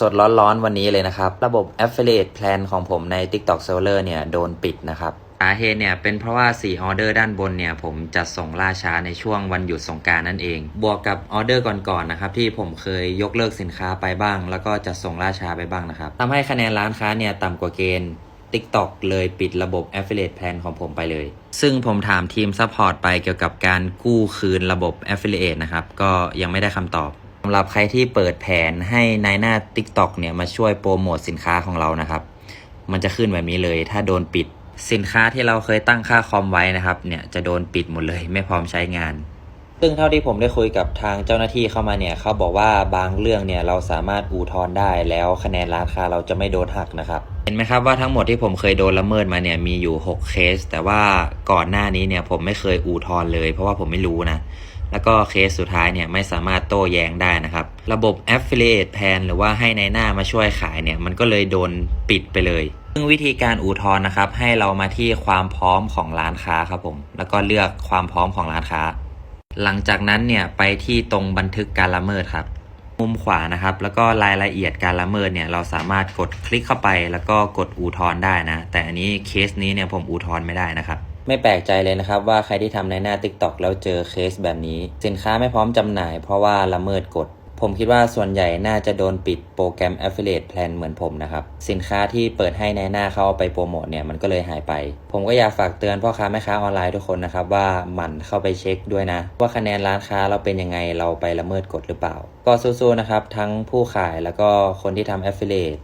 สดๆร้อนๆวันนี้เลยนะครับ ระบบ Affiliate Plan ของผมใน TikTok Seller เนี่ยโดนปิดนะครับสาเหตุเนี่ยเป็นเพราะว่า 4 ออเดอร์ด้านบนเนี่ยผมจัดส่งล่าช้าในช่วงวันหยุดสงการนั่นเอง บวกกับออเดอร์ก่อนๆนะครับที่ผมเคยยกเลิกสินค้าไปบ้าง แล้วก็จัดส่งล่าช้าไปบ้างนะครับทำให้คะแนนร้านค้าเนี่ยต่ำกว่าเกณฑ์ TikTok เลยปิดระบบ Affiliate Plan ของผมไปเลย ซึ่งผมถามทีมซัพพอร์ตไปเกี่ยวกับการกู้คืนระบบ Affiliate นะครับก็ยังไม่ได้คำตอบ สำหรับใครที่เปิดแผนให้นายหน้า TikTok เนี่ยมาช่วยโปรโมทสินค้าของเรานะครับ มันจะขึ้นแบบนี้เลย ถ้าโดนปิดสินค้าที่เราเคยตั้งค่าคอมไว้นะครับ เนี่ยจะโดนปิดหมดเลย ไม่พร้อมใช้งาน ซึ่งเท่าที่ผมได้คุยกับทางเจ้าหน้าที่เข้ามาเนี่ยเขาบอกว่าบางเรื่องเนี่ยเราสามารถอุทธรณ์ได้แล้วคะแนนร้านค้าเราจะไม่โดนหักนะครับ เห็นไหมครับว่าทั้งหมดที่ผมเคยโดนละเมิดมาเนี่ยมีอยู่ 6 เคส แต่ว่าก่อนหน้านี้เนี่ยผมไม่เคยอุทธรณ์เลย เพราะว่าผมไม่รู้นะแล้วก็เคสสุดท้ายเนี่ยไม่สามารถโต้แย้งได้นะครับ ระบบ affiliate plan หรือว่าให้ในหน้ามาช่วยขายเนี่ยมันก็เลยโดนปิดไปเลย ซึ่งวิธีการอุทธรณ์นะครับให้เรามาที่ความพร้อมของร้านค้าครับผม แล้วก็เลือกความพร้อมของร้านค้า หลังจากนั้นเนี่ยไปที่ตรงบันทึกการละเมิดครับ มุมขวานะครับ แล้วก็รายละเอียดการละเมิดเนี่ยเราสามารถกดคลิกเข้าไป แล้วก็กดอุทธรณ์ได้นะ แต่อันนี้เคสนี้เนี่ยผมอุทธรณ์ไม่ได้นะครับไม่แปลกใจเลยนะครับว่าใครที่ทำในหน้า t ิ k t o k แล้วเจอเคสแบบนี้ สินค้าไม่พร้อมจำหน่ายเพราะว่าละเมิดกฎ ผมคิดว่าส่วนใหญ่น่าจะโดนปิดโปรแกรม Affiliate Plan เหมือนผมนะครับ สินค้าที่เปิดให้ในหน้าเขาเอาไปโปรโมทเนี่ยมันก็เลยหายไป ผมก็อยากฝากเตือนพ่อค้าแม่ค้าออนไลน์ทุกคนนะครับว่าหมั่นเข้าไปเช็คด้วยนะ ว่าคะแนนร้านค้าเราเป็นยังไงเราไปละเมิดกฎหรือเปล่า ก็สู้ๆนะครับ ทั้งผู้ขายแล้วก็คนที่ทำ Affiliate